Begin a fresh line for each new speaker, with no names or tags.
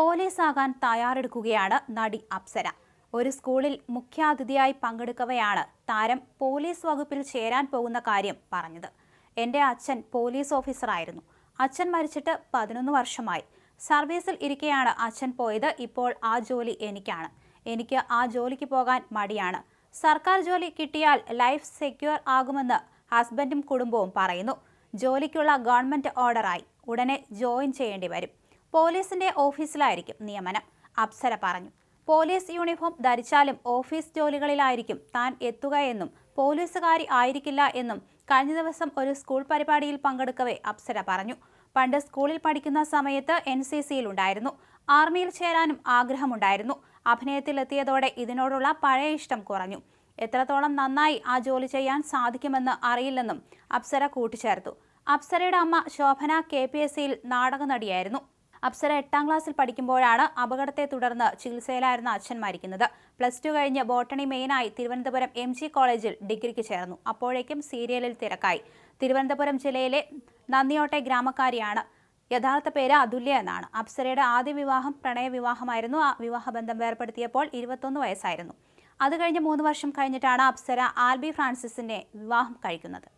പോലീസാകാൻ തയ്യാറെടുക്കുകയാണ് നടി അപ്സര. ഒരു സ്കൂളിൽ മുഖ്യാതിഥിയായി പങ്കെടുക്കവെയാണ് താരം പോലീസ് വകുപ്പിൽ ചേരാൻ പോകുന്ന കാര്യം പറഞ്ഞത്. എന്റെ അച്ഛൻ പോലീസ് ഓഫീസറായിരുന്നു. അച്ഛൻ മരിച്ചിട്ട് പതിനൊന്ന് വർഷമായി. സർവീസിൽ ഇരിക്കെയാണ് അച്ഛൻ പോയത്. ഇപ്പോൾ ആ ജോലി എനിക്കാണ്. എനിക്ക് ആ ജോലിക്ക് പോകാൻ മടിയാണ്. സർക്കാർ ജോലി കിട്ടിയാൽ ലൈഫ് സെക്യൂർ ആകുമെന്ന് ഹസ്ബൻഡും കുടുംബവും പറയുന്നു. ജോലിക്കുള്ള ഗവൺമെന്റ് ഓർഡറായി. ഉടനെ ജോയിൻ ചെയ്യേണ്ടി വരും. പോലീസിന്റെ ഓഫീസിലായിരിക്കും നിയമനം. അപ്സര പറഞ്ഞു. പോലീസ് യൂണിഫോം ധരിച്ചാലും ഓഫീസ് ജോലികളിലായിരിക്കും താൻ എത്തുകയെന്നും പോലീസുകാരി ആയിരിക്കില്ല എന്നും കഴിഞ്ഞ ദിവസം ഒരു സ്കൂൾ പരിപാടിയിൽ പങ്കെടുക്കവേ അപ്സര പറഞ്ഞു. പണ്ട് സ്കൂളിൽ പഠിക്കുന്ന സമയത്ത് എൻ സി സിയിലുണ്ടായിരുന്നു. ആർമിയിൽ ചേരാനും ആഗ്രഹമുണ്ടായിരുന്നു. അഭിനയത്തിലെത്തിയതോടെ ഇതിനോടുള്ള പഴയ ഇഷ്ടം കുറഞ്ഞു. എത്രത്തോളം നന്നായി ആ ജോലി ചെയ്യാൻ സാധിക്കുമെന്ന് അറിയില്ലെന്നും അപ്സര കൂട്ടിച്ചേർത്തു. അപ്സരയുടെ അമ്മ ശോഭന കെ പി എസ് സിയിൽ നാടക നടിയായിരുന്നു അപ്സര എട്ടാം ക്ലാസ്സിൽ പഠിക്കുമ്പോഴാണ് അപകടത്തെ തുടർന്ന് ചികിത്സയിലായിരുന്ന അച്ഛൻ മരിക്കുന്നത്. പ്ലസ് ടു കഴിഞ്ഞ് ബോട്ടണി മെയിനായി തിരുവനന്തപുരം എം ജി കോളേജിൽ ഡിഗ്രിക്ക് ചേർന്നു. അപ്പോഴേക്കും സീരിയലിൽ തിരക്കായി. തിരുവനന്തപുരം ജില്ലയിലെ നന്ദിയോട്ടെ ഗ്രാമക്കാരിയാണ്. യഥാർത്ഥ പേര് അതുല്യ എന്നാണ്. അപ്സരയുടെ ആദ്യ വിവാഹം പ്രണയവിവാഹമായിരുന്നു ആ വിവാഹബന്ധം വേർപ്പെടുത്തിയപ്പോൾ ഇരുപത്തൊന്ന് വയസ്സായിരുന്നു. അത് കഴിഞ്ഞ് മൂന്ന് വർഷം കഴിഞ്ഞിട്ടാണ് അപ്സര ആൽബി ഫ്രാൻസിസിനെ വിവാഹം കഴിക്കുന്നത്.